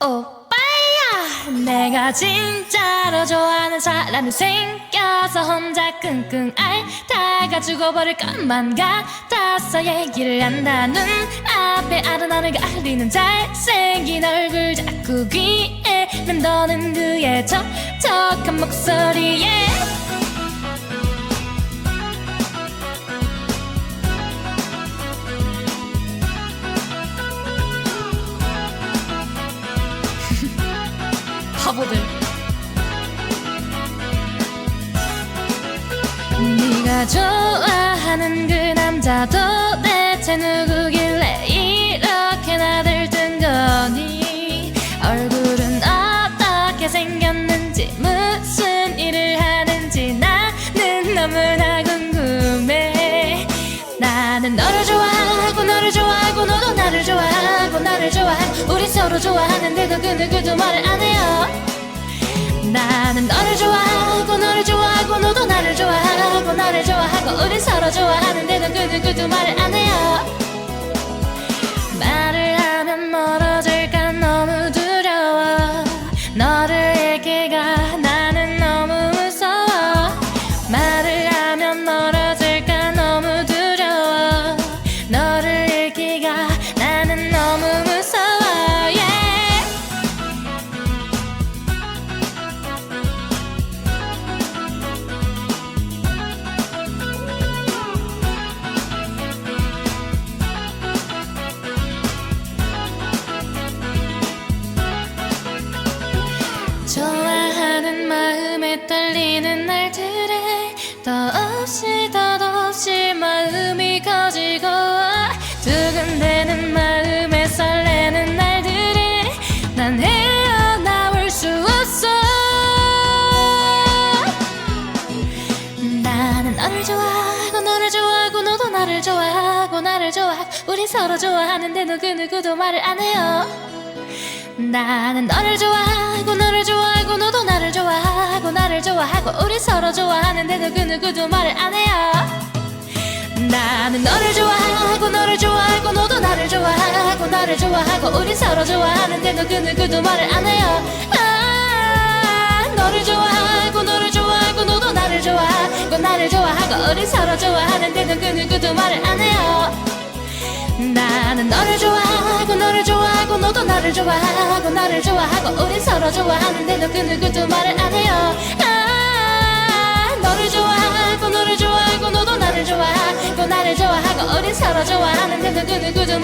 오빠야 내가 진짜로 좋아하는 사람이 생겨서 혼자 끙끙 앓다가 죽어버릴 것만 같아서 얘기를 한다 눈 앞에 아른아른 가리는 잘생긴 얼굴 자꾸 귀에 맴도는 그의 촉촉한 목소리에 바보들. 네가 좋아 우리 서로 좋아하는데도 그 누구도 말을 안 해요. 나는 너를 좋아하고 너를 좋아하고 너도 나를 좋아하고 나를 좋아하고 우리 서로 좋아하는데도 그 누구도 말을 안 해요. 말을 하면 멀어질까 너무 두려워. 너를 잃기가 좋아하는 마음에 떨리는 날들에 더없이 더없이 마음이 커지고 두근대는 마음에 설레는 날들에 난 헤어나올 수 없어. 나는 너를 좋아하고 너를 좋아하고 너도 나를 좋아하고 나를 좋아하고 우리 서로 좋아하는데 너그 누구도 말을 안 해요. 나는 너를 좋아하고 하고 우리 서로 좋아하는데 너그 누구도 말을 안 해요. 나는 너를 좋아하고 너를 좋아하고 너도 나를 좋아하고 나를 좋아하고 우리 서로 좋아하는데 너 그 누구도 말을 안 해요. 아 너를 좋아하고 너를 좋아하고 너도 나를 좋아하고 나를 좋아하고 우리 서로 좋아하는데 너그 누구도 말을 안 해요. 나는 너를 좋아하고 너를 좋아하고 너도 나를 좋아하고 나를 좋아하고 우리 서로 좋아하는데 너그 누구도 말을 안 해요 누구도 말을 안 해요